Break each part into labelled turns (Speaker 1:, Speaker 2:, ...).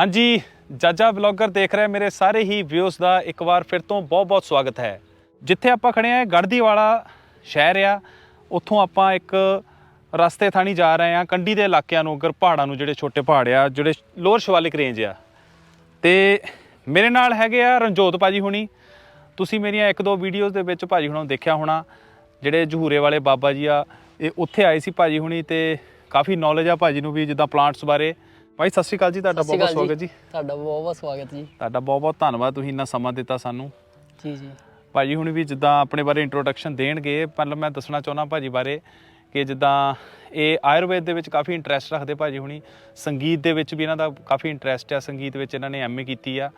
Speaker 1: ਹਾਂਜੀ, ਜਾਜਾ ਬਲੌਗਰ ਦੇਖ ਰਹੇ ਮੇਰੇ ਸਾਰੇ ਹੀ ਵਿਊਸ ਦਾ ਇੱਕ ਵਾਰ ਫਿਰ ਤੋਂ ਬਹੁਤ-ਬਹੁਤ ਸਵਾਗਤ ਹੈ। ਜਿੱਥੇ ਆਪਾਂ ਖੜੇ ਆ ਗੜਦੀ ਵਾਲਾ ਸ਼ਹਿਰ ਆ। ਉੱਥੋਂ ਆਪਾਂ ਇੱਕ ਰਸਤੇ ਥਾਣੀ ਜਾ ਰਹੇ ਆ ਕੰਢੀ ਦੇ ਇਲਾਕਿਆਂ ਨੂੰ, ਅਗਰ ਪਹਾੜਾਂ ਨੂੰ, ਜਿਹੜੇ ਛੋਟੇ ਪਹਾੜ ਆ, ਜਿਹੜੇ ਲੋਅਰ ਸ਼ਿਵਾਲਿਕ ਰੇਂਜ ਆ। ਤੇ ਮੇਰੇ ਨਾਲ ਹੈਗੇ ਆ ਰਣਜੋਤ ਭਾਜੀ ਹੁਣੀ। ਤੁਸੀਂ ਮੇਰੀਆਂ ਇੱਕ ਦੋ ਵੀਡੀਓਜ਼ ਦੇ ਵਿੱਚ ਭਾਜੀ ਹੁਣਾਂ ਨੂੰ ਦੇਖਿਆ ਹੋਣਾ। ਜਿਹੜੇ ਜਹੂਰੇ ਵਾਲੇ ਬਾਬਾ ਜੀ ਆ, ਇਹ ਉੱਥੇ ਆਏ ਸੀ ਭਾਜੀ ਹੁਣੀ ਤੇ ਕਾਫੀ ਨੌਲੇਜ ਆ ਭਾਜੀ ਨੂੰ ਵੀ, ਜਿੱਦਾਂ ਪਲਾਂਟਸ ਬਾਰੇ। ਭਾਈ ਸਤਿ ਸ਼੍ਰੀ ਅਕਾਲ ਜੀ ਤੁਹਾਡਾ
Speaker 2: ਸਤਿ ਸ਼੍ਰੀ
Speaker 1: ਬਹੁਤ ਬਹੁਤ
Speaker 2: ਅਕਾਲ
Speaker 1: ਸਵਾਗਤ ਜੀ।
Speaker 2: ਤੁਹਾਡਾ ਬਹੁਤ ਬਹੁਤ ਸਵਾਗਤ ਜੀ।
Speaker 1: ਤੁਹਾਡਾ ਬਹੁਤ ਬਹੁਤ ਧੰਨਵਾਦ ਤੁਸੀਂ ਇੰਨਾ ਸਮਾਂ ਦਿੱਤਾ ਸਾਨੂੰ।
Speaker 2: ਜੀ ਜੀ।
Speaker 1: ਭਾਜੀ ਹੁਣ ਵੀ ਜਿੱਦਾਂ ਆਪਣੇ ਬਾਰੇ ਇੰਟਰੋਡਕਸ਼ਨ ਦੇਣਗੇ ਪਰ ਮੈਂ ਦੱਸਣਾ ਚਾਹੁੰਦਾ ਭਾਜੀ ਬਾਰੇ ਕਿ ਜਿੱਦਾਂ ਇਹ ਆਯੁਰਵੇਦ ਦੇ ਵਿੱਚ ਕਾਫੀ ਇੰਟਰਸਟ ਰੱਖਦੇ ਭਾਜੀ ਹੁਣੀ। ਸੰਗੀਤ ਦੇ ਵਿੱਚ ਵੀ ਇਹਨਾਂ ਦਾ ਕਾਫੀ ਇੰਟਰਸਟ ਆ ਸੰਗੀਤ ਵਿੱਚ ਇਹਨਾਂ ਨੇ ਐਮਏ ਕੀਤੀ ਆ।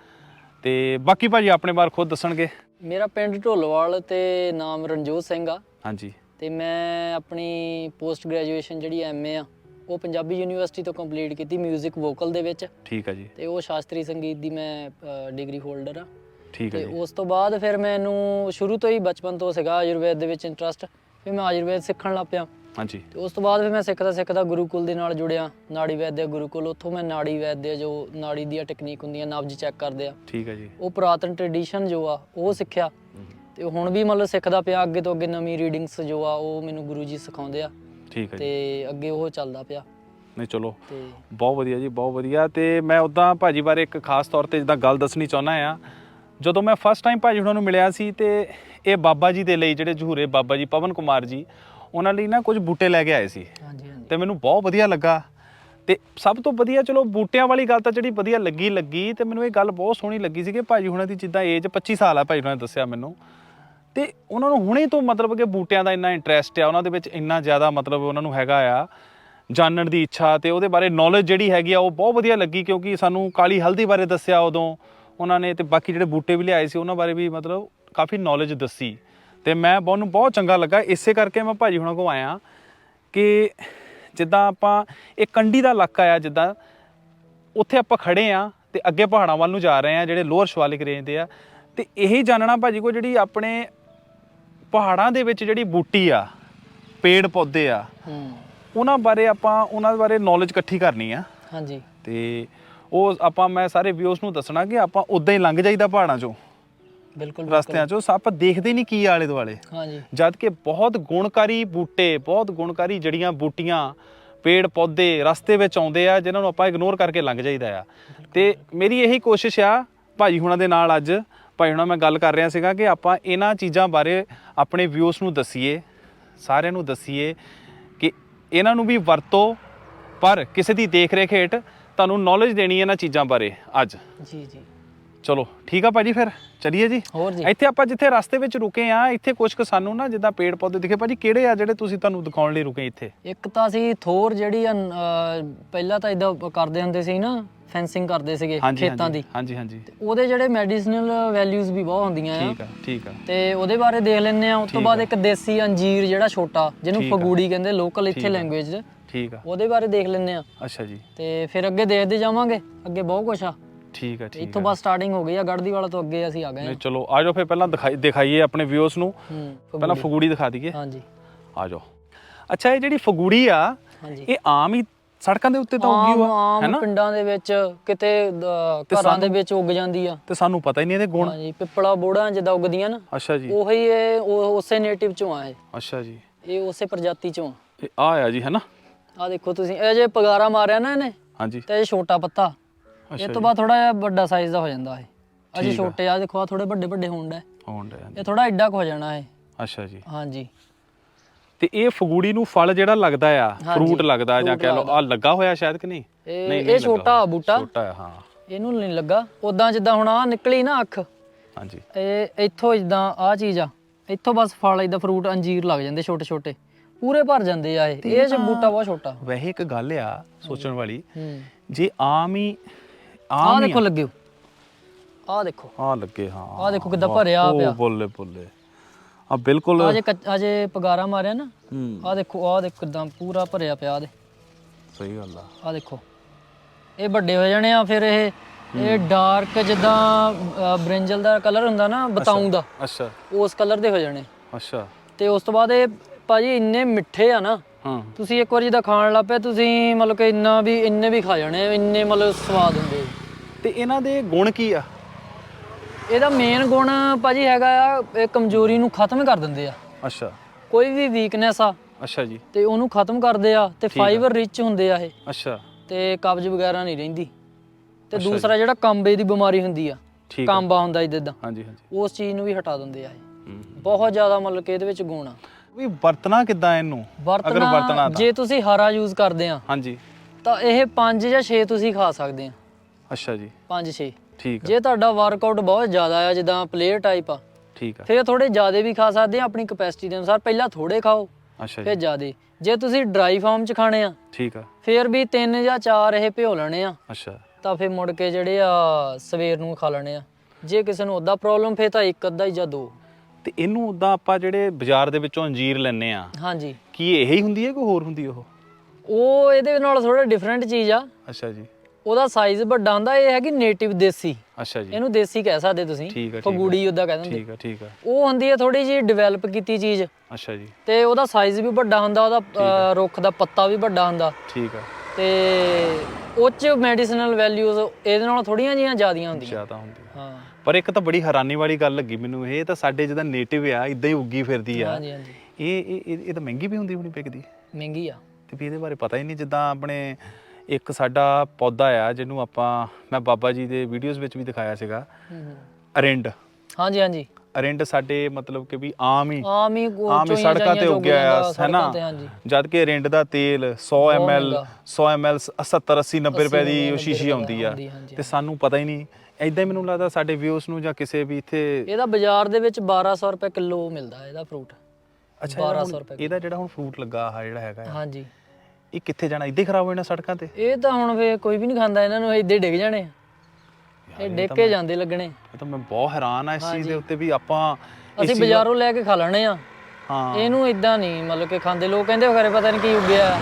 Speaker 1: ਤੇ ਬਾਕੀ ਭਾਜੀ ਆਪਣੇ ਬਾਰੇ ਖੁਦ ਦੱਸਣਗੇ।
Speaker 2: ਮੇਰਾ ਪਿੰਡ ਢੋਲਵਾਲ ਤੇ ਨਾਮ ਰਣਜੋਤ ਸਿੰਘ ਆ।
Speaker 1: ਹਾਂਜੀ।
Speaker 2: ਤੇ ਮੈਂ ਆਪਣੀ ਪੋਸਟ ਗ੍ਰੈਜੂਏਸ਼ਨ ਜਿਹੜੀ ਐਮਏ ਆ ਉਹ ਪੰਜਾਬੀ ਯੂਨੀਵਰਸਿਟੀ ਤੋਂ ਕੰਪਲੀਟ ਕੀਤੀ 뮤직 ਵੋਕਲ ਦੇ ਵਿੱਚ।
Speaker 1: ਠੀਕ ਆ ਜੀ।
Speaker 2: ਤੇ ਉਹ ਸ਼ਾਸਤਰੀ ਸੰਗੀਤ ਦੀ ਮੈਂ ਡਿਗਰੀ ਹੋਲਡਰ ਆ।
Speaker 1: ਠੀਕ ਆ
Speaker 2: ਤੇ ਉਸ ਤੋਂ ਬਾਅਦ ਫਿਰ ਮੈਨੂੰ ਸ਼ੁਰੂ ਤੋਂ ਹੀ ਬਚਪਨ ਤੋਂ ਸੀਗਾ ਆਯੁਰਵੇਦ ਦੇ ਵਿੱਚ ਇੰਟਰਸਟ ਫਿਰ ਮੈਂ ਆਯੁਰਵੇਦ ਸਿੱਖਣ ਲੱਗ ਪਿਆ।
Speaker 1: ਹਾਂਜੀ।
Speaker 2: ਤੇ ਉਸ ਤੋਂ ਬਾਅਦ ਫਿਰ ਮੈਂ ਸਿੱਖਦਾ ਸਿੱਖਦਾ ਗੁਰੂਕੁਲ ਦੇ ਨਾਲ ਜੁੜਿਆ। ਨਾੜੀ ਵੈਦਿਆ ਗੁਰੂਕੁਲ। ਉੱਥੋਂ ਮੈਂ ਨਾੜੀ ਵੈਦਿਆ ਜੋ ਨਾੜੀ ਦੀਆਂ ਟੈਕਨੀਕ ਹੁੰਦੀਆਂ ਨਬਜ ਚੈੱਕ ਕਰਦੇ ਆ।
Speaker 1: ਠੀਕ ਆ ਜੀ।
Speaker 2: ਉਹ ਪੁਰਾਤਨ ਟ੍ਰੈਡੀਸ਼ਨ ਜੋ ਆ ਉਹ ਸਿੱਖਿਆ। ਤੇ ਹੁਣ ਵੀ ਮਤਲਬ ਸਿੱਖਦਾ ਪਿਆ ਅੱਗੇ ਤੋਂ ਅੱਗੇ ਨਵੀਂ ਰੀਡਿੰਗਸ ਜੋ ਆ ਉਹ ਮੈਨੂੰ ਗੁਰੂ ਜੀ ਸਿਖਾਉਂਦੇ ਆ।
Speaker 1: ਠੀਕ ਜੀ।
Speaker 2: ਤੇ ਅੱਗੇ ਉਹ ਚੱਲਦਾ ਪਿਆ।
Speaker 1: ਨਹੀਂ ਚਲੋ।
Speaker 2: ਤੇ
Speaker 1: ਬਹੁਤ ਵਧੀਆ ਜੀ ਬਹੁਤ ਵਧੀਆ। ਤੇ ਮੈਂ ਉਦਾਂ ਭਾਜੀ ਬਾਰੇ ਇੱਕ ਖਾਸ ਤੌਰ ਤੇ ਜਿੱਦਾਂ ਗੱਲ ਦੱਸਣੀ ਚਾਹੁੰਦਾ ਆ ਜਦੋਂ ਮੈਂ ਫਸਟ ਟਾਈਮ ਭਾਜੀ ਉਹਨਾਂ ਨੂੰ ਮਿਲਿਆ ਸੀ ਤੇ ਇਹ ਬਾਬਾ ਜੀ ਦੇ ਲਈ ਜਿਹੜੇ ਜਹੂਰੇ ਬਾਬਾ ਜੀ ਪਵਨ ਕੁਮਾਰ ਜੀ ਉਹਨਾਂ ਲਈ ਨਾ ਕੁਝ ਬੂਟੇ ਲੈ ਕੇ ਆਏ ਸੀ।
Speaker 2: ਹਾਂਜੀ ਹਾਂਜੀ।
Speaker 1: ਤੇ ਮੈਨੂੰ ਬਹੁਤ ਵਧੀਆ ਲੱਗਾ। ਤੇ ਸਭ ਤੋਂ ਵਧੀਆ ਚਲੋ ਬੂਟਿਆਂ ਵਾਲੀ ਗੱਲ ਤਾਂ ਜਿਹੜੀ ਵਧੀਆ ਲੱਗੀ ਲੱਗੀ। ਤੇ ਮੈਨੂੰ ਇਹ ਗੱਲ ਬਹੁਤ ਸੋਹਣੀ ਲੱਗੀ ਸੀ ਕਿ ਭਾਜੀ ਹੁਣਾਂ ਦੀ ਜਿੱਦਾਂ ਏਜ 25 ਸਾਲ ਆ ਭਾਜੀ ਹੁਣਾਂ ਨੇ ਦੱਸਿਆ ਮੈਨੂੰ। ਤੇ ਉਹਨਾਂ ਨੂੰ ਹੁਣੇ ਤੋਂ ਮਤਲਬ ਕਿ ਬੂਟਿਆਂ ਦਾ ਇੰਨਾ ਇੰਟਰਸਟ ਆ, ਉਹਨਾਂ ਦੇ ਵਿੱਚ ਇੰਨਾ ਜ਼ਿਆਦਾ ਮਤਲਬ ਉਹਨਾਂ ਨੂੰ ਹੈਗਾ ਆ, ਜਾਣਨ ਦੀ ਇੱਛਾ ਤੇ ਉਹਦੇ ਬਾਰੇ ਨੌਲੇਜ ਜਿਹੜੀ ਹੈਗੀ ਆ, ਉਹ ਬਹੁਤ ਵਧੀਆ ਲੱਗੀ ਕਿਉਂਕਿ ਸਾਨੂੰ ਕਾਲੀ ਹਲਦੀ ਬਾਰੇ ਦੱਸਿਆ ਉਦੋਂ ਉਹਨਾਂ ਨੇ ਤੇ ਬਾਕੀ ਜਿਹੜੇ ਬੂਟੇ ਵੀ ਲਿਆਏ ਸੀ, ਉਹਨਾਂ ਬਾਰੇ ਵੀ ਮਤਲਬ ਕਾਫੀ ਨੌਲੇਜ ਦੱਸੀ। ਤੇ ਮੈਂ ਬਹੁਤ ਬਹੁਤ ਚੰਗਾ ਲੱਗਾ। ਇਸੇ ਕਰਕੇ ਮੈਂ ਭਾਜੀ ਹੁਣਾਂ ਕੋਲ ਆਇਆ ਕਿ ਜਿੱਦਾਂ ਆਪਾਂ, ਇਹ ਕੰਢੀ ਦਾ ਇਲਾਕਾ ਆ ਜਿੱਦਾਂ, ਉੱਥੇ ਆਪਾਂ ਖੜੇ ਆ ਤੇ ਅੱਗੇ ਪਹਾੜਾਂ ਵੱਲ ਨੂੰ ਜਾ ਰਹੇ ਆ, ਜਿਹੜੇ ਲੋਅਰ ਸ਼ਿਵਾਲਿਕ ਰੇਂਜ ਦੇ ਆ। ਤੇ ਇਹੀ ਜਾਣਨਾ ਭਾਜੀ ਕੋ ਜਿਹੜੀ ਆਪਣੇ ਪਹਾੜਾਂ ਦੇ ਵਿੱਚ ਜਿਹੜੀ ਬੂਟੀ ਆ ਪੇੜ ਪੌਦੇ ਆ
Speaker 2: ਹੂੰ।
Speaker 1: ਉਹਨਾਂ ਬਾਰੇ ਆਪਾਂ ਉਹਨਾਂ ਬਾਰੇ ਨੌਲੇਜ ਇਕੱਠੀ ਕਰਨੀ ਆ।
Speaker 2: ਹਾਂਜੀ।
Speaker 1: ਤੇ ਉਹ ਆਪਾਂ ਮੈਂ ਸਾਰੇ ਵਿਊਸ ਨੂੰ ਦੱਸਣਾ ਕਿ ਆਪਾਂ ਉਦਾਂ ਹੀ ਲੰਘ ਜਾਈਦਾ ਪਹਾੜਾਂ ਚੋਂ।
Speaker 2: ਬਿਲਕੁਲ
Speaker 1: ਰਸਤਿਆਂ ਚੋਂ ਸੱਪ ਦੇਖਦੇ ਨਹੀਂ ਕੀ ਆਲੇ ਦੁਆਲੇ।
Speaker 2: ਹਾਂਜੀ।
Speaker 1: ਜਦ ਕਿ ਬਹੁਤ ਗੁਣਕਾਰੀ ਬੂਟੇ ਬਹੁਤ ਗੁਣਕਾਰੀ ਜੜੀਆਂ ਬੂਟੀਆਂ ਪੇੜ ਪੌਦੇ ਰਸਤੇ ਵਿੱਚ ਆਉਂਦੇ ਆ ਜਿਨ੍ਹਾਂ ਨੂੰ ਆਪਾਂ ਇਗਨੋਰ ਕਰਕੇ ਲੰਘ ਜਾਈਦਾ ਆ। ਤੇ ਮੇਰੀ ਇਹੀ ਕੋਸ਼ਿਸ਼ ਆ ਭਾਈ ਹੁਣਾਂ ਦੇ ਨਾਲ ਅੱਜ ਭਾਈ ਹੁਣਾਂ, ਮੈਂ ਗੱਲ ਕਰ ਰਿਹਾ ਸੀਗਾ ਕਿ ਆਪਾਂ ਇਹਨਾਂ ਚੀਜ਼ਾਂ ਬਾਰੇ ਆਪਣੇ ਵਿਊਸ ਨੂੰ ਦਸੀਏ, ਸਾਰਿਆਂ ਨੂੰ ਦਸੀਏ ਕਿ ਇਹਨਾਂ ਨੂੰ ਵੀ ਵਰਤੋ, ਪਰ ਕਿਸੇ ਦੀ ਦੇਖ ਰੇਖ ਹੇਠ ਤੁਹਾਨੂੰ ਨੌਲੇਜ ਦੇਣੀ ਹੈ ਇਹਨਾਂ ਚੀਜ਼ਾਂ ਬਾਰੇ ਅੱਜ।
Speaker 2: ਜੀ ਜੀ।
Speaker 1: ਚਲੋ ਠੀਕ ਆ ਭਾਜੀ ਫਿਰ? ਚਲਿਏ ਜੀ?
Speaker 2: ਹੋਰ ਜੀ।
Speaker 1: ਇੱਥੇ ਆਪਾਂ ਜਿੱਥੇ ਰਸਤੇ ਵਿੱਚ ਰੁਕੇ ਆ ਇੱਥੇ ਕੁਝ ਕੁ ਸਾਨੂੰ ਨਾ ਜਿੱਦਾਂ ਪੇੜ ਪੌਦੇ ਦਿਖੇ। ਭਾਜੀ ਕਿਹੜੇ ਆ ਜਿਹੜੇ ਤੁਸੀਂ ਤੁਹਾਨੂੰ ਦਿਖਾਉਣ ਲਈ ਰੁਕੇ ਇੱਥੇ?
Speaker 2: ਇੱਕ ਤਾਂ ਅਸੀਂ ਥੋਰ ਜਿਹੜੀ ਆ, ਅਹ, ਪਹਿਲਾਂ ਤਾਂ ਇਦਾਂ ਕਰਦੇ ਹੁੰਦੇ ਸੀ ਨਾ ਫੈਂਸਿੰਗ ਕਰਦੇ ਸੀਗੇ
Speaker 1: ਹਾਂਜੀ
Speaker 2: ਖੇਤਾਂ ਦੀ।
Speaker 1: ਹਾਂਜੀ ਹਾਂਜੀ।
Speaker 2: ਉਹਦੇ ਜਿਹੜੇ ਮੈਡੀਸਿਨਲ ਵੈਲਿਊਜ਼ ਵੀ ਬਹੁਤ ਹੁੰਦੀਆਂ ਆ।
Speaker 1: ਠੀਕ ਆ ਠੀਕ ਆ।
Speaker 2: ਤੇ ਉਹਦੇ ਬਾਰੇ ਦੇਖ ਲੈਂਦੇ ਆ। ਉਸ ਤੋਂ ਬਾਅਦ ਇੱਕ ਦੇਸੀ ਅੰਜੀਰ ਜਿਹੜਾ ਛੋਟਾ ਜਿਹਨੂੰ
Speaker 1: ਠੀਕ ਆ।
Speaker 2: ਫਗੂੜੀ ਕਹਿੰਦੇ ਲੋਕਲ ਇੱਥੇ
Speaker 1: ਠੀਕ ਆ।
Speaker 2: ਲੈਂਗੁਏਜ 'ਚ।
Speaker 1: ਠੀਕ ਆ।
Speaker 2: ਉਹਦੇ ਬਾਰੇ ਦੇਖ ਲੈਂਦੇ ਆ।
Speaker 1: ਅੱਛਾ ਜੀ।
Speaker 2: ਤੇ ਫਿਰ ਅੱਗੇ ਦੇਖਦੇ ਜਾਵਾਂਗੇ। ਅੱਗੇ ਬਹੁਤ ਕੁਝ ਆ।
Speaker 1: ਠੀਕ ਆ ਠੀਕ
Speaker 2: ਇੱਥੋਂ
Speaker 1: ਆ।
Speaker 2: ਬਸ ਸਟਾਰਟਿੰਗ ਹੋ ਗਈ ਆ ਗੜਦੀ ਵਾਲਾ ਤੋਂ ਅੱਗੇ ਅਸੀਂ ਆ ਗਏ
Speaker 1: ਨਹੀਂ
Speaker 2: ਆ
Speaker 1: ਚਲੋ ਆ ਜਾਓ ਫਿਰ ਪਹਿਲਾਂ ਦਿਖਾਈ ਦਿਖਾਈਏ ਆਪਣੇ ਵਿਊਸ ਨੂੰ।
Speaker 2: ਹੂੰ
Speaker 1: ਪਹਿਲਾਂ ਫਗੂੜੀ ਦਿਖਾ ਦਈਏ।
Speaker 2: ਹਾਂਜੀ।
Speaker 1: ਆ ਜਾਓ। ਅੱਛਾ ਇਹ ਜਿਹੜੀ ਫਗੂੜੀ ਆ ਇਹ ਆਮ ਹੀ ਸੜਕਾਂ ਦੇ ਉੱਤੇ ਤਾਂ ਉੱਗੀ ਹੋਆ ਹੈ ਨਾ?
Speaker 2: ਪਿੰਡਾਂ ਦੇ ਵਿੱਚ ਕਿਤੇ ਘਰਾਂ ਦੇ ਵਿੱਚ ਉੱਗ ਜਾਂਦੀ ਆ।
Speaker 1: ਤੇ ਸਾਨੂੰ ਪਤਾ ਹੀ ਨਹੀਂ ਇਹਦੇ ਗੁਣ।
Speaker 2: ਹਾਂਜੀ ਪਿੱਪਲਾ ਬੋੜਾਂ ਜਿੱਦਾਂ ਉੱਗਦੀਆਂ ਨਾ
Speaker 1: ਅੱਛਾ ਜੀ।
Speaker 2: ਉਹੀ ਇਹ ਉਸੇ ਨੇਟਿਵ ਚੋਂ ਆ ਇਹ।
Speaker 1: ਅੱਛਾ ਜੀ।
Speaker 2: ਇਹ ਉਸੇ ਪ੍ਰਜਾਤੀ ਚੋਂ ਆ।
Speaker 1: ਆ ਆ ਜੀ ਹੈ ਨਾ?
Speaker 2: ਆਹ ਦੇਖੋ ਤੁਸੀਂ ਇਹ ਜੇ ਪਗਾਰਾ ਮਾਰਿਆ ਨਾ ਇਹਨੇ
Speaker 1: ਹਾਂਜੀ।
Speaker 2: ਤੇ ਇਹ ਛੋਟਾ ਪੱਤਾ। ਇਹ ਤੋਂ ਬਾਅਦ ਥੋੜਾ ਜਿਹਾ ਵੱਡਾ ਸਾਈਜ਼ ਦਾ ਹੋ ਜਾਂਦਾ ਇਹ। ਅਜੇ। ਛੋਟੇ ਆ ਦੇਖੋ ਆ ਥੋੜੇ ਵੱਡੇ ਵੱਡੇ ਹੋਣ ਦਾ
Speaker 1: ਹੋਣ ਜੀ।
Speaker 2: ਇਹ ਥੋੜਾ ਐਡਾ ਕੁ ਹੋ ਜਾਣਾ ਇਹ।
Speaker 1: ਅੱਛਾ ਜੀ।
Speaker 2: ਹਾਂਜੀ।
Speaker 1: ਤੇ ਇਹ ਫਗੂੜੀ ਨੂੰ ਫਲ ਜਿਹੜਾ ਲੱਗਦਾ ਆ ਫਰੂਟ ਲੱਗਦਾ ਜਾਂ ਕਹਿ ਲਓ ਆ ਲੱਗਾ ਹੋਇਆ ਸ਼ਾਇਦ ਕਿ ਨਹੀਂ? ਨਹੀਂ,
Speaker 2: ਇਹ ਛੋਟਾ। ਬੂਟਾ।
Speaker 1: ਛੋਟਾ ਆ ਹਾਂ।
Speaker 2: ਇਹਨੂੰ ਨਹੀਂ ਲੱਗਾ। ਉਦਾਂ ਜਿੱਦਾਂ ਹੁਣ ਆ ਨਿਕਲੀ ਨਾ ਅੱਖ
Speaker 1: ਹਾਂਜੀ।
Speaker 2: ਇਹ ਇੱਥੋਂ ਇਦਾਂ ਆ ਚੀਜ਼ ਆ ਇੱਥੋਂ ਬਸ ਫਲ ਇਦਾਂ ਫਰੂਟ ਅੰਜੀਰ ਲੱਗ ਜਾਂਦੇ ਛੋਟੇ ਛੋਟੇ। ਪੂਰੇ ਭਰ ਜਾਂਦੇ ਆ ਇਹ। ਇਹ ਬੂਟਾ ਬਹੁਤ ਛੋਟਾ।
Speaker 1: ਵੈਸੇ ਇੱਕ ਗੱਲ ਆ ਸੋਚਣ ਵਾਲੀ। ਜੇ ਆਮ ਹੀ
Speaker 2: ਆ
Speaker 1: ਆਮ ਹੀ
Speaker 2: ਦੇਖੋ ਲੱਗਿਓ ਆ ਦੇਖੋ।
Speaker 1: ਆ ਲੱਗੇ ਹਾਂ।
Speaker 2: ਆਹ ਦੇਖੋ ਕਿੱਦਾਂ ਭਰਿਆ
Speaker 1: ਉਹ
Speaker 2: ਪਿਆ।
Speaker 1: ਬੋਲੇ ਬੋਲੇ। ਆ ਬਿਲਕੁਲ
Speaker 2: ਅਜੇ ਅਜੇ ਪਗਾਰਾ ਮਾਰਿਆ ਨਾ
Speaker 1: ਹੂੰ।
Speaker 2: ਆ ਦੇਖੋ ਆ ਦੇਖੋ ਕਿਦਾਂ ਪੂਰਾ ਭਰਿਆ ਪਿਆ ਦੇ
Speaker 1: ਸਹੀ ਗੱਲ ਆ।
Speaker 2: ਆ ਦੇਖੋ। ਇਹ ਵੱਡੇ ਹੋ ਜਾਣੇ ਆ ਫਿਰ ਇਹ ਇਹ ਡਾਰਕ ਜਿੱਦਾਂ ਬ੍ਰਿੰਜਲ ਦਾ ਕਲਰ ਹੁੰਦਾ ਨਾ ਬਤਾਊਂ ਦਾ।
Speaker 1: ਅੱਛਾ।
Speaker 2: ਉਸ ਕਲਰ ਦੇ ਹੋ ਜਾਣੇ।
Speaker 1: ਅੱਛਾ।
Speaker 2: ਤੇ ਉਸ ਤੋਂ ਬਾਅਦ ਇਹ ਭਾਜੀ ਇੰਨੇ ਮਿੱਠੇ ਆ ਨਾ
Speaker 1: ਹਾਂ।
Speaker 2: ਤੁਸੀਂ ਇੱਕ ਵਾਰ ਜਿੱਦਾਂ ਖਾਣ ਲੱਗ ਪਏ ਤੁਸੀਂ ਮਤਲਬ ਕਿ ਇੰਨਾ ਵੀ ਇੰਨੇ ਵੀ ਖਾ ਜਾਣੇ ਇੰਨੇ ਮਤਲਬ ਸਵਾਦ ਹੁੰਦੇ
Speaker 1: ਤੇ ਇਹਨਾਂ ਦੇ ਗੁਣ ਕੀ ਆ?
Speaker 2: ਇਹਦਾ ਮੇਨ ਗੁਣ ਭਾਜੀ ਹੈਗਾ ਆ ਇਹ ਕਮਜ਼ੋਰੀ ਨੂੰ ਖਤਮ ਕਰ ਦਿੰਦੇ ਆ।
Speaker 1: ਅੱਛਾ।
Speaker 2: ਕੋਈ ਵੀ ਵੀਕਨੈਸ ਆ
Speaker 1: ਅੱਛਾ ਜੀ।
Speaker 2: ਤੇ ਉਹਨੂੰ ਖਤਮ ਕਰਦੇ ਆ ਤੇ ਫਾਈਬਰ ਰਿਚ ਹੁੰਦੇ ਆ ਇਹ।
Speaker 1: ਅੱਛਾ।
Speaker 2: ਤੇ ਕਬਜ਼ ਵਗੈਰਾ ਨਹੀਂ ਰਹਿੰਦੀ। ਤੇ ਦੂਸਰਾ ਜਿਹੜਾ ਕੰਬੇ ਦੀ ਬਿਮਾਰੀ ਹੁੰਦੀ ਆ ਕਾਂਬਾ ਹੁੰਦਾ ਇਦਾਂ
Speaker 1: ਹਾਂਜੀ ਹਾਂਜੀ।
Speaker 2: ਉਸ ਚੀਜ਼ ਨੂੰ ਵੀ ਹਟਾ ਦਿੰਦੇ ਆ ਇਹ। ਬਹੁਤ ਜ਼ਿਆਦਾ ਮਤਲਬ ਕਿ ਇਹਦੇ ਵਿੱਚ ਗੁਣ ਆ।
Speaker 1: ਵੀ ਵਰਤਣਾ ਕਿੱਦਾਂ ਇਹਨੂੰ? ਅਗਰ ਵਰਤਣਾ
Speaker 2: ਜੇ ਤੁਸੀਂ ਹਰਾ ਯੂਜ਼ ਕਰਦੇ ਆ
Speaker 1: ਹਾਂਜੀ।
Speaker 2: ਤਾਂ ਇਹ 5 ਜਾਂ 6 ਤੁਸੀਂ ਖਾ ਸਕਦੇ ਆ।
Speaker 1: ਅੱਛਾ ਜੀ।
Speaker 2: 5 6
Speaker 1: ਠੀਕ ਆ।
Speaker 2: ਜੇ ਤੁਹਾਡਾ ਵਰਕਆਊਟ ਬਹੁਤ ਜ਼ਿਆਦਾ ਆ ਜਿੱਦਾਂ ਪਲੇਅਰ ਟਾਈਪ ਆ
Speaker 1: ਠੀਕ ਆ।
Speaker 2: ਫਿਰ ਥੋੜੇ ਜ਼ਿਆਦਾ ਵੀ ਖਾ ਸਕਦੇ ਆ ਆਪਣੀ ਕਪੈਸਿਟੀ ਦੇ ਅਨੁਸਾਰ ਪਹਿਲਾਂ ਥੋੜੇ ਖਾਓ
Speaker 1: ਅੱਛਾ
Speaker 2: ਫਿਰ
Speaker 1: ਜੀ
Speaker 2: ਜ਼ਿਆਦਾ। ਜੇ ਤੁਸੀਂ ਡਰਾਈ ਫਾਰਮ ਚ ਖਾਣੇ ਆ
Speaker 1: ਠੀਕ ਆ।
Speaker 2: ਫਿਰ ਵੀ 3 ਜਾਂ 4 ਇਹ ਭਿਓ ਲੈਣੇ ਆ
Speaker 1: ਅੱਛਾ।
Speaker 2: ਤਾਂ ਫਿਰ ਮੁੜ ਕੇ ਜਿਹੜੇ ਆ ਸਵੇਰ ਨੂੰ ਖਾ ਲੈਣੇ ਆ। ਜੇ ਕਿਸੇ ਨੂੰ ਉਦਾਂ ਪ੍ਰੋਬਲਮ ਫੇ ਤਾਂ ਇੱਕ ਅੱਧਾ ਹੀ ਜਾਂ ਦੋ।
Speaker 1: ਤੇ ਇਹਨੂੰ ਉਦਾਂ ਆਪਾਂ ਜਿਹੜੇ ਬਾਜ਼ਾਰ ਦੇ ਵਿੱਚੋਂ ਅੰਜੀਰ ਲੈਣੇ ਆ
Speaker 2: ਹਾਂਜੀ।
Speaker 1: ਕੀ ਇਹ ਹੀ ਹੁੰਦੀ ਹੈ ਕੋਈ ਹੋਰ ਹੁੰਦੀ ਉਹ?
Speaker 2: ਉਹ ਇਹਦੇ ਨਾਲ ਥੋੜਾ ਡਿਫਰੈਂਟ ਚੀਜ਼ ਆ।
Speaker 1: ਅੱਛਾ ਜੀ।
Speaker 2: ਉਹਦਾ ਸਾਈਜ਼ ਵੱਡਾ ਹੁੰਦਾ ਇਹ ਹੈਗੀ ਨੇਟਿਵ ਦੇਸੀ।
Speaker 1: ਅੱਛਾ ਜੀ।
Speaker 2: ਇਹਨੂੰ ਦੇਸੀ ਕਹਿ ਸਕਦੇ ਤੁਸੀਂ।
Speaker 1: ਠੀਕ ਆ, ਠੀਕ ਆ।
Speaker 2: ਫਗੂੜੀ ਉਹਦਾ ਕਹਿ ਦਿੰਦੇ।
Speaker 1: ਠੀਕ ਆ ਠੀਕ ਆ।
Speaker 2: ਉਹ ਹੁੰਦੀ ਹੈ ਥੋੜੀ ਜਿਹੀ ਡਿਵੈਲਪ ਕੀਤੀ ਚੀਜ਼।
Speaker 1: ਅੱਛਾ ਜੀ।
Speaker 2: ਤੇ ਉਹਦਾ ਸਾਈਜ਼ ਵੀ ਵੱਡਾ ਹੁੰਦਾ ਉਹਦਾ ਰੁੱਖ ਦਾ ਪੱਤਾ ਵੀ ਵੱਡਾ ਹੁੰਦਾ।
Speaker 1: ਠੀਕ ਆ।
Speaker 2: ਤੇ ਉਹ ਚ ਮੈਡੀਸਿਨਲ ਵੈਲਿਊਜ਼ ਇਹਦੇ ਨਾਲ ਥੋੜੀਆਂ ਜੀਆਂ ਜ਼ਿਆਦੀਆਂ ਹੁੰਦੀਆਂ।
Speaker 1: ਜ਼ਿਆਦਾ ਹੁੰਦੀ ਆ।
Speaker 2: ਹਾਂ।
Speaker 1: ਪਰ ਇੱਕ ਤਾਂ ਬੜੀ ਹੈਰਾਨੀ ਵਾਲੀ ਗੱਲ ਲੱਗੀ ਮੈਨੂੰ। ਇਹ ਤਾਂ ਸਾਡੇ ਜਿਹਦਾ ਨੇਟਿਵ ਆ ਇਦਾਂ ਹੀ ਉੱਗੀ ਫਿਰਦੀ ਆ।
Speaker 2: ਹਾਂਜੀ ਹਾਂਜੀ।
Speaker 1: ਇਹ ਇਹ ਇਹ ਇਹ ਤਾਂ ਮਹਿੰਗੀ ਵੀ ਹੁੰਦੀ ਹੋਣੀ ਵਿਕਦੀ
Speaker 2: ਮਹਿੰਗੀ ਆ।
Speaker 1: ਤੇ ਵੀ ਇਹਦੇ ਬਾਰੇ ਪਤਾ ਹੀ ਨਹੀਂ ਜਿੱਦਾਂ ਆਪਣੇ ਇੱਕ ਸਾਡਾ ਪੌਦਾ ਆ ਜਿਹਨੂੰ ਆਪਾਂ ਮੈਂ ਬਾਬਾ ਜੀ ਦੇ ਵੀਡੀਓਜ਼ ਵਿੱਚ ਵੀ ਦਿਖਾਇਆ ਸੀਗਾ। ਅਰਿੰਡ।
Speaker 2: ਹਾਂਜੀ ਹਾਂਜੀ।
Speaker 1: ਅਰਿੰਡ ਸਾਡੇ ਮਤਲਬ ਕਿ ਵੀ ਆਮ ਹੀ
Speaker 2: ਆਮ ਹੀ
Speaker 1: ਆਮ ਹੀ ਸੜਕਾਂ ਤੇ ਉੱਗਿਆ ਆ
Speaker 2: ਦਾ
Speaker 1: ਹੈ
Speaker 2: ਸੜਕਾਂ
Speaker 1: ਨਾ
Speaker 2: ਤੇ, ਹਾਂਜੀ।
Speaker 1: ਜਦ ਕਿ ਅਰਿੰਡ ਦਾ ਤੇਲ 100
Speaker 2: ਬਹੁਤ
Speaker 1: ml
Speaker 2: ਮਹਿੰਗਾ।
Speaker 1: 100 ml 70 80 90 ਰੁਪਏ ਦੀ
Speaker 2: 80,
Speaker 1: ਉਹ ਸ਼ੀਸ਼ੀ
Speaker 2: 90
Speaker 1: ਆਉਂਦੀ ਆ। ਤੇ ਸਾਨੂੰ ਪਤਾ ਹੀ ਨਹੀਂ ਐਦਾਂ ਮੈਨੂੰ ਲੱਗਦਾ ਸਾਡੇ ਵਿਊਸ ਨੂੰ ਜਾਂ ਕਿਸੇ ਵੀ ਇੱਥੇ
Speaker 2: ਇਹਦਾ ਬਾਜ਼ਾਰ ਦੇ ਵਿੱਚ 1200 ਰੁਪਏ ਕਿਲੋ ਮਿਲਦਾ ਇਹਦਾ ਫਰੂਟ
Speaker 1: ਅੱਛਾ ਇਹਦਾ
Speaker 2: 1200
Speaker 1: ਹੁਣ-
Speaker 2: ਰੁਪਏ
Speaker 1: ਇਹਦਾ ਜਿਹੜਾ ਹੁਣ ਫਰੂਟ ਲੱਗਾ ਆ ਜਿਹੜਾ ਹੈਗਾ
Speaker 2: ਹਾਂਜੀ।
Speaker 1: ਇਹ ਕਿੱਥੇ ਜਾਣਾ? ਇੱਦਾਂ ਹੀ ਖਰਾਬ ਹੋ ਜਾਣਾ ਸੜਕਾਂ ਤੇ?
Speaker 2: ਇਹ ਤਾਂ ਹੁਣ ਫੇ ਕੋਈ ਵੀ ਨਹੀਂ ਖਾਂਦਾ ਇਹਨਾਂ ਨੂੰ ਇੱਦੇ ਡਿੱਗ ਜਾਣੇ ਇਹ ਡਿੱਗ ਕੇ ਜਾਂਦੇ ਲੱਗਣੇ।
Speaker 1: ਇਹ ਤਾਂ ਮੈਂ ਬਹੁਤ ਹੈਰਾਨ ਆ ਇਸ ਚੀਜ਼ ਦੇ ਉੱਤੇ ਵੀ ਆਪਾਂ
Speaker 2: ਅਸੀਂ ਬਾਜ਼ਾਰੋਂ ਲੈ ਕੇ ਖਾ ਲੈਣੇ ਆ।
Speaker 1: ਹਾਂ।
Speaker 2: ਇਹਨੂੰ ਇਦਾਂ ਨਹੀਂ ਮਤਲਬ ਕਿ ਖਾਂਦੇ। ਲੋਕ ਕਹਿੰਦੇ ਘਰੇ ਪਤਾ ਨਹੀਂ ਕੀ ਉੱਗਿਆ।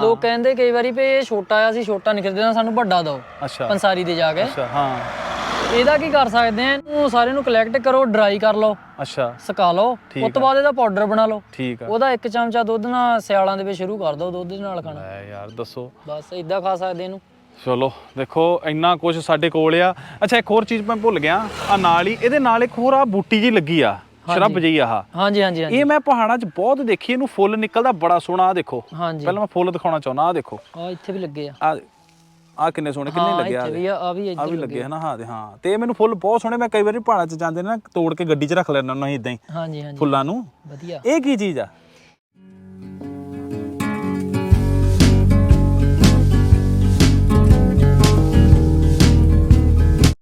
Speaker 2: ਲੋਕ ਕਹਿੰਦੇ ਕਈ ਵਾਰੀ ਵੀ ਇਹ ਛੋਟਾ ਆ ਅਸੀਂ ਛੋਟਾ ਨਹੀਂ ਖਰੀਦਣਾ ਸਾਨੂੰ ਵੱਡਾ ਦਿਓ।
Speaker 1: ਅੱਛਾ।
Speaker 2: ਪੰਸਾਰੀ ਦੇ ਜਾ ਕੇ।
Speaker 1: ਅੱਛਾ ਹਾਂ।
Speaker 2: ਇਹਦਾ ਕੀ ਕਰ ਸਕਦੇ ਆ? ਇਹਨੂੰ ਸਾਰੇ ਨੂੰ ਕਲੈਕਟ ਕਰੋ ਡਰਾਈ ਕਰ ਲਓ
Speaker 1: ਅੱਛਾ।
Speaker 2: ਸੁਕਾ ਲਓ। ਉਸ ਤੋਂ ਬਾਅਦ ਇਹਦਾ ਪਾਊਡਰ ਬਣਾ ਲਓ।
Speaker 1: ਠੀਕ ਆ।
Speaker 2: ਉਹਦਾ ਇੱਕ ਚਮਚਾ ਦੁੱਧ ਨਾਲ ਸਿਆਲਾਂ ਦੇ ਵਿੱਚ ਸ਼ੁਰੂ ਕਰ ਦਿਓ ਦੁੱਧ ਦੇ ਨਾਲ ਖਾਣਾ।
Speaker 1: ਲੈ ਯਾਰ ਦੱਸੋ।
Speaker 2: ਬਸ ਇਦਾਂ ਖਾ ਸਕਦੇ ਇਹਨੂੰ।
Speaker 1: ਚਲੋ ਦੇਖੋ ਇੰਨਾ ਕੁਝ ਸਾਡੇ ਕੋਲ ਆ। ਅੱਛਾ ਇੱਕ ਹੋਰ ਚੀਜ਼ ਮੈਂ ਭੁੱਲ ਗਿਆ। ਆ ਨਾਲ ਹੀ ਇਹਦੇ ਨਾਲ ਇੱਕ ਹੋਰ ਆ ਬੂਟੀ ਜੀ ਲੱਗੀ ਆ। ਸ਼ਰਬ ਜਿਹੀ ਆਹ।
Speaker 2: ਹਾਂਜੀ ਹਾਂਜੀ
Speaker 1: ਇਹ ਮੈਂ ਪਹਾੜਾਂ 'ਚ ਬਹੁਤ ਦੇਖੀ ਇਹਨੂੰ ਫੁੱਲ ਨਿਕਲਦਾ ਬੜਾ ਸੋਹਣਾ ਆ ਦੇਖੋ।
Speaker 2: ਹਾਂਜੀ।
Speaker 1: ਪਹਿਲਾਂ ਮੈਂ ਫੁੱਲ ਦਿਖਾਉਣਾ ਚਾਹੁੰਦਾ ਆ ਦੇਖੋ।
Speaker 2: ਆ ਇੱਥੇ ਵੀ ਲੱਗੇ ਆ।
Speaker 1: ਆ ਆ ਕਿੰਨੇ ਸੋਹਣੇ ਕਿੰਨੇ
Speaker 2: ਹਾਂ
Speaker 1: ਲੱਗੇ ਆ
Speaker 2: ਵੀ ਆ ਵੀ
Speaker 1: ਆ
Speaker 2: ਇੱਧਰ
Speaker 1: ਵੀ ਲੱਗੇ ਹਨਾ ਹਾਂ ਤੇ ਹਾਂ। ਤੇ ਮੈਨੂੰ ਫੁੱਲ ਬਹੁਤ ਸੋਹਣੇ ਮੈਂ ਕਈ ਵਾਰੀ ਪਹਾੜਾਂ 'ਚ ਜਾਂਦੇ ਨੇ ਨਾ ਤੋੜ ਕੇ ਗੱਡੀ 'ਚ ਰੱਖ ਲੈਣਾ ਉਹਨਾਂ ਹੀ ਇਦਾਂ ਹੀ।
Speaker 2: ਹਾਂਜੀ ਹਾਂਜੀ।
Speaker 1: ਫੁੱਲਾਂ ਨੂੰ।
Speaker 2: ਵਧੀਆ।
Speaker 1: ਇਹ ਕੀ ਚੀਜ਼ ਆ?